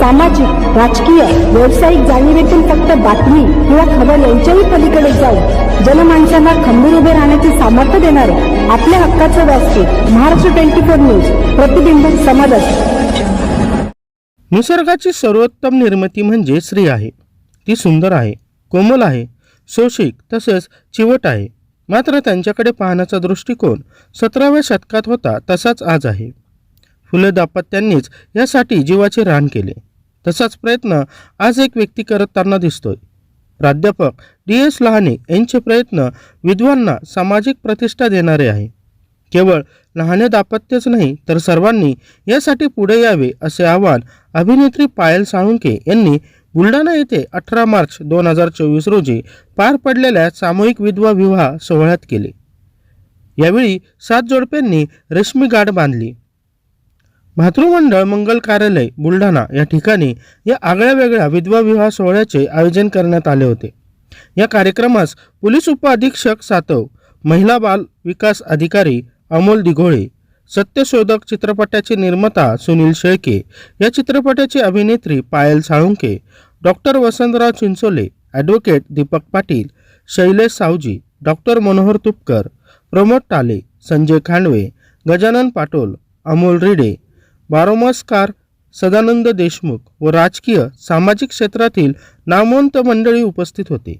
सामाजिक राजकीय व्यावसायिक जाणीवेतून फक्त बातमी किंवा खबर यांच्याही पलीकडे जाऊन जनमानसांना खंबीर उभे राहण्याचे सामर्थ्य देणारे आपल्या हक्काचं व्यासपीठ महाराष्ट्र ट्वेंटी फोर न्यूज प्रतिबिंब समाजात. निसर्गाची सर्वोत्तम निर्मिती म्हणजे स्त्री आहे. ती सुंदर आहे कोमल आहे शोषिक तसेच चिवट आहे. मात्र त्यांच्याकडे पाहण्याचा दृष्टिकोन सतराव्या शतकात होता तसाच आज आहे. फुले दाम्पत्यांनीच यासाठी जीवाचे रान केले. तसाच प्रयत्न आज एक व्यक्ती करताना दिसतोय. प्राध्यापक डी एस लहाने यांचे प्रयत्न विद्वांना सामाजिक प्रतिष्ठा देणारे आहे. केवळ लहाने दापत्यच नाही तर सर्वांनी यासाठी पुढे यावे असे आवाहन अभिनेत्री पायल साळुंके यांनी बुलढाणा येथे अठरा मार्च दोन हजार चोवीस रोजी पार पडलेल्या सामूहिक विधवा विवाह सोहळ्यात केले. यावेळी सात जोडप्यांनी रेशमी गाठ बांधली. भातृमंडळ मंगल कार्यालय बुलढाणा या ठिकाणी या आगळ्या वेगळ्या विधवा विवाह सोहळ्याचे आयोजन करण्यात आले होते. या कार्यक्रमास पोलीस उपअधीक्षक सातव महिला बाल विकास अधिकारी अमोल दिघोळे सत्यशोधक चित्रपटाचे निर्माता सुनील शेळके या चित्रपटाची अभिनेत्री Payal Salunke doctor Vasantrao Chinchole advocate Deepak Patil Shailesh Sawaji doctor Manohar Tupkar Pramod Tale Sanjay Khandve Gajanan Patil Amol रिडे बारोमस्कार Sadanand Deshmukh व राजकीय सामाजिक क्षेत्रातील नामवंत मंडळी उपस्थित होते.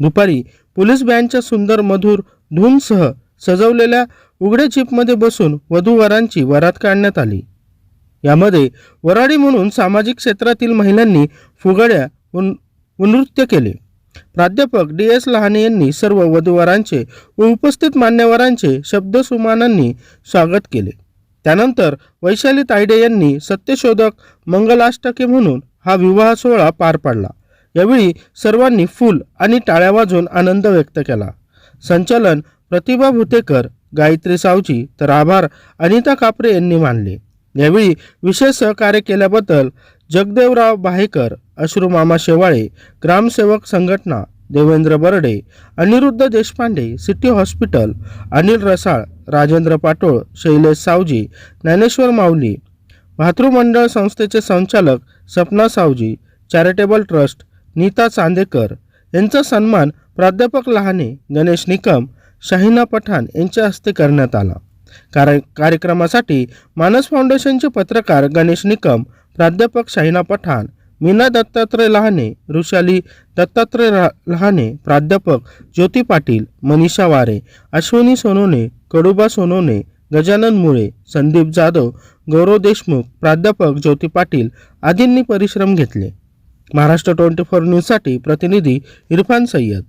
दुपारी पोलीस बँडच्या सुंदर मधुर धूनसह सजवलेल्या उघड्या जीपमध्ये बसून वधूवरांची वरात काढण्यात आली. यामध्ये वराडी म्हणून सामाजिक क्षेत्रातील महिलांनी फुगड्या व व नृत्य केले. प्राध्यापक डी एस लहाने यांनी सर्व वधूवरांचे व उपस्थित मान्यवरांचे शब्दसुमानांनी स्वागत केले. त्यानंतर वैशाली तायडे यांनी सत्यशोधक मंगलाष्टके म्हणून हा विवाह सोहळा पार पाडला. यावेळी सर्वांनी फूल आणि टाळ्या वाजून आनंद व्यक्त केला. संचालन प्रतिभा भुतेकर गायत्री सावजी तर आभार अनिता कापरे यांनी मानले. यावेळी विशेष सहकार्य केल्याबद्दल जगदेवराव बाहेकर अश्रुमामा शेवाळे ग्रामसेवक संघटना देवेंद्र बर्डे अनिरुद्ध देशपांडे सिटी हॉस्पिटल अनिल रसाळ राजेंद्र पाटोळ शैलेश सावजी ज्ञानेश्वर माऊली भातृमंडळ संस्थेचे संचालक सपना सावजी चॅरिटेबल ट्रस्ट नीता चांदेकर यांचा सन्मान प्राध्यापक लहाने गणेश निकम शाहिना पठाण यांच्या हस्ते करण्यात आला. कार्य कार्यक्रमासाठी मानस फाउंडेशनचे पत्रकार गणेश निकम प्राध्यापक शाहिना पठाण मीना दत्तात्रय लहाने ऋषाली दत्तात्रय रा- लहाने प्राध्यापक ज्योती पाटील मनीषा वारे अश्विनी सोनोने कडुबा सोनोने गजानन मुळे संदीप जाधव गौरव देशमुख प्राध्यापक ज्योती पाटील आदींनी परिश्रम घेतले. महाराष्ट्र ट्वेंटी फोर न्यूजसाठी प्रतिनिधी इरफान सय्यद.